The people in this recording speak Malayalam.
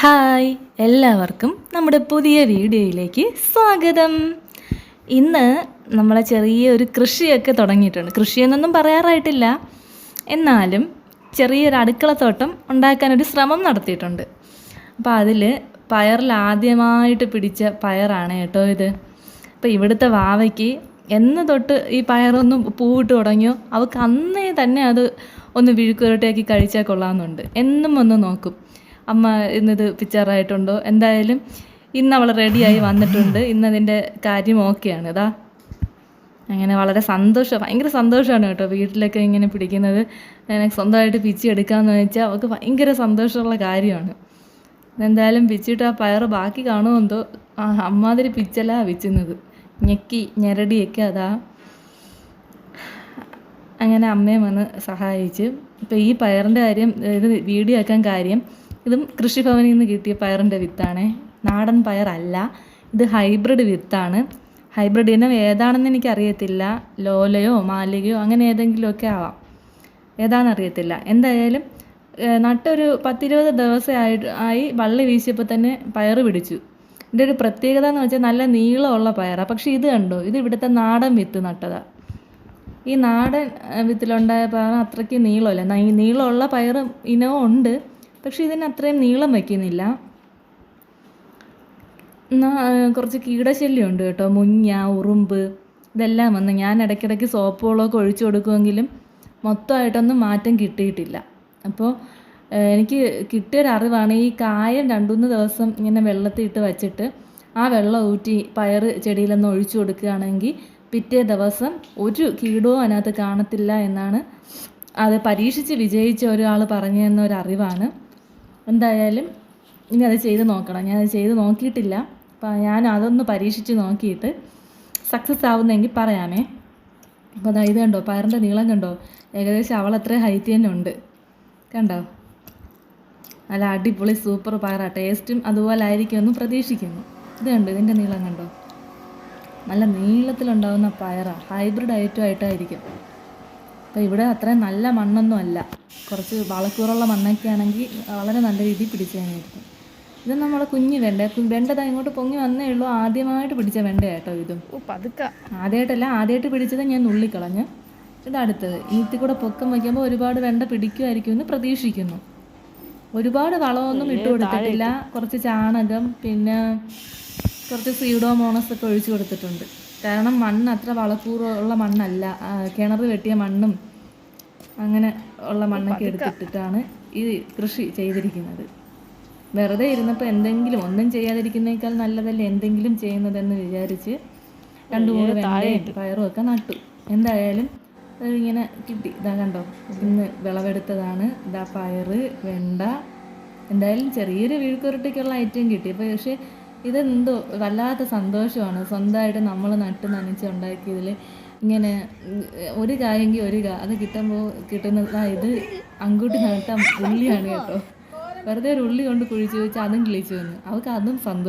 ഹായ് എല്ലാവർക്കും നമ്മുടെ പുതിയ വീഡിയോയിലേക്ക് സ്വാഗതം. ഇന്ന് നമ്മളെ ചെറിയൊരു കൃഷിയൊക്കെ തുടങ്ങിയിട്ടുണ്ട്. കൃഷിയെന്നൊന്നും പറയാറായിട്ടില്ല. എന്നാലും ചെറിയൊരു അടുക്കളത്തോട്ടം ഉണ്ടാക്കാനൊരു ശ്രമം നടത്തിയിട്ടുണ്ട്. അപ്പോൾ അതിൽ പയറിൽ ആദ്യമായിട്ട് പിടിച്ച പയറാണ് കേട്ടോ ഇത്. അപ്പോൾ ഇവിടുത്തെ വാവയ്ക്ക് എന്ന് തൊട്ട് ഈ പയറൊന്നും പൂവിട്ട് തുടങ്ങിയോ അവൾക്ക് അന്നേ തന്നെ അത് ഒന്ന് വിഴുക്കുരട്ടയാക്കി കഴിച്ചാൽ കൊള്ളാമെന്നുണ്ട്. എന്നും ഒന്ന് നോക്കും. അമ്മ ഇന്നിത് പിക്ചറായിട്ടുണ്ടോ എന്തായാലും ഇന്ന് അവൾ റെഡിയായി വന്നിട്ടുണ്ട്. ഇന്നതിന്റെ കാര്യം ഓക്കെയാണ്. ഇതാ അങ്ങനെ വളരെ സന്തോഷം ഭയങ്കര സന്തോഷമാണ് കേട്ടോ വീട്ടിലൊക്കെ ഇങ്ങനെ പിടിക്കുന്നത്. എനിക്ക് സ്വന്തമായിട്ട് പിച്ചി എടുക്കാമെന്ന് വെച്ചാൽ അവൾക്ക് ഭയങ്കര സന്തോഷമുള്ള കാര്യമാണ്. എന്തായാലും പിച്ചിട്ട് ആ പയറ് ബാക്കി കാണുമെന്തോ. ആ അമ്മാതിരി പിച്ചല്ല വിച്ചുന്നത്. ഞെക്കി ഞെരടിയൊക്കെ അതാ. അങ്ങനെ അമ്മയും വന്ന് സഹായിച്ച്. ഇപ്പോൾ ഈ പയറിന്റെ കാര്യം ഇത് വീഡിയോ ആക്കാൻ കാര്യം ഇതും കൃഷിഭവനിൽ നിന്ന് കിട്ടിയ പയറിന്റെ വിത്താണ്. നാടൻ പയറല്ല ഇത് ഹൈബ്രിഡ് വിത്താണ്. ഹൈബ്രിഡ് ഇനം ഏതാണെന്ന് എനിക്കറിയത്തില്ല. ലോലയോ മാലികയോ അങ്ങനെ ഏതെങ്കിലുമൊക്കെ ആവാം. ഏതാണെന്നറിയത്തില്ല. എന്തായാലും ഏഹ് നട്ടൊരു പത്തിരുപത് ദിവസമായിട്ട് ആയി വള്ളി വീശിയപ്പോൾ തന്നെ പയറ് പിടിച്ചു. ഇതിന്റെ ഒരു പ്രത്യേകത എന്ന് വെച്ചാൽ നല്ല നീളമുള്ള പയറാണ് പക്ഷേ ഇത് കണ്ടോ? ഇത് ഇവിടുത്തെ നാടൻ വിത്ത് നട്ടതാണ് ഈ നാടൻ വിത്തിലുണ്ടായ പയർ അത്രയ്ക്ക് നീളമല്ല. നീളമുള്ള പയർ ഇനവും ഉണ്ട്. പക്ഷെ ഇതിന് അത്രയും നീളം വയ്ക്കുന്നില്ല. കുറച്ച് കീടശല്യം ഉണ്ട് കേട്ടോ. മുഞ്ഞ ഉറുമ്പ് ഇതെല്ലാം വന്ന് ഞാൻ ഇടയ്ക്കിടയ്ക്ക് സോപ്പ് വെള്ളമൊക്കെ ഒഴിച്ചു കൊടുക്കുമെങ്കിലും മൊത്തമായിട്ടൊന്നും മാറ്റം കിട്ടിയിട്ടില്ല. അപ്പോൾ എനിക്ക് എനിക്ക് കിട്ടിയൊരറിവാണ് ഈ കായം രണ്ടുമൂന്ന് ദിവസം ഇങ്ങനെ വെള്ളത്തിൽ ഇട്ട് വച്ചിട്ട് ആ വെള്ളം ഊറ്റി പയർ ചെടിയിലൊന്ന് ഒഴിച്ചു കൊടുക്കുകയാണെങ്കിൽ പിറ്റേ ദിവസം ഒരു കീടവും അതിനകത്ത് കാണത്തില്ല എന്നാണ് അത് പരീക്ഷിച്ച് വിജയിച്ച ഒരാൾ പറഞ്ഞു തന്ന ഒരു അറിവാണ് എന്തായാലും ഇനി അത് ചെയ്ത് നോക്കണം. ഞാൻ അത് ചെയ്ത് നോക്കിയിട്ടില്ല. അപ്പം ഞാൻ അതൊന്ന് പരീക്ഷിച്ച് നോക്കിയിട്ട് സക്സസ് ആവുന്നെങ്കിൽ പറയാമേ. അപ്പോൾ അതാ ഇത് കണ്ടോ? പയറിന്റെ നീളം കണ്ടോ? ഏകദേശം അവൾ അത്ര ഹൈറ്റ് തന്നെ ഉണ്ട്. കണ്ടോ? നല്ല അടിപൊളി സൂപ്പർ പയറ. ടേസ്റ്റും അതുപോലെ ആയിരിക്കുമെന്ന് പ്രതീക്ഷിക്കുന്നു. ഇത് കണ്ടോ? ഇതിന്റെ നീളം കണ്ടോ? നല്ല നീളത്തിലുണ്ടാവുന്ന പയറാണ് ഹൈബ്രിഡ് ഐറ്റം ആയിട്ടായിരിക്കും. അപ്പോൾ ഇവിടെ അത്രയും നല്ല മണ്ണൊന്നും അല്ല. കുറച്ച് വളക്കൂറുള്ള മണ്ണൊക്കെ ആണെങ്കിൽ വളരെ നല്ല രീതിയിൽ പിടിച്ചതിനായിരിക്കും ഇത് നമ്മളെ കുഞ്ഞ് വെണ്ട കു- വെണ്ട ഇങ്ങോട്ട് പൊങ്ങി വന്നേ ഉള്ളൂ. ആദ്യമായിട്ട് പിടിച്ച വെണ്ട കേട്ടോ ഇതും പതുക്ക. ആദ്യമായിട്ടല്ല ആദ്യമായിട്ട് പിടിച്ചത് ഞാൻ നുള്ളിക്കളഞ്ഞ്. ഇത് അടുത്തത്. ഈത്തി കൂടെ പൊക്കം വയ്ക്കുമ്പോൾ ഒരുപാട് വെണ്ട പിടിക്കുമായിരിക്കും എന്ന് പ്രതീക്ഷിക്കുന്നു. ഒരുപാട് വളമൊന്നും ഇട്ട് കൊടുത്തിട്ടില്ല. കുറച്ച് ചാണകം പിന്നെ കുറച്ച് സീഡോമോണസ് ഒക്കെ ഒഴിച്ചു കൊടുത്തിട്ടുണ്ട്. കാരണം മണ്ണ് അത്ര വളക്കൂറുള്ള മണ്ണല്ല. കിണർ വെട്ടിയ മണ്ണും അങ്ങനെ ഉള്ള മണ്ണൊക്കെ എടുത്തിട്ടിട്ടാണ് ഈ കൃഷി ചെയ്തിരിക്കുന്നത്. വെറുതെ ഇരുന്നപ്പോൾ എന്തെങ്കിലും ഒന്നും ചെയ്യാതിരിക്കുന്നേക്കാൾ നല്ലതല്ലേ എന്തെങ്കിലും ചെയ്യുന്നതെന്ന് വിചാരിച്ച് രണ്ടു മൂന്ന് വെണ്ടയും പയറും ഒക്കെ നട്ടു. എന്തായാലും അതിങ്ങനെ ഇങ്ങനെ കിട്ടി. ഇതാ കണ്ടോ? ഇന്ന് വിളവെടുത്തതാണ്. ഇതാ പയറ് വെണ്ട. എന്തായാലും ചെറിയൊരു വീഴ്ക്കുരുട്ടിക്കുള്ള ഐറ്റം കിട്ടി. അപ്പോൾ പക്ഷേ ഇതെന്തോ വല്ലാത്ത സന്തോഷമാണ്. സ്വന്തമായിട്ട് നമ്മൾ നട്ട് നനച്ച് ഉണ്ടാക്കിയതിൽ ഇങ്ങനെ ഒരു കായെങ്കിൽ ഒരു കാ അത് കിട്ടുമ്പോൾ കിട്ടുന്നത് ഇത് അങ്കൂട്ടി നട്ട ഉള്ളിയാണ് കേട്ടോ. വെറുതെ ഒരു ഉള്ളി കൊണ്ട് കുഴിച്ച് വെച്ച് അതും കിളിച്ചു വന്നു. അവൾക്ക് അതും സന്തോഷം.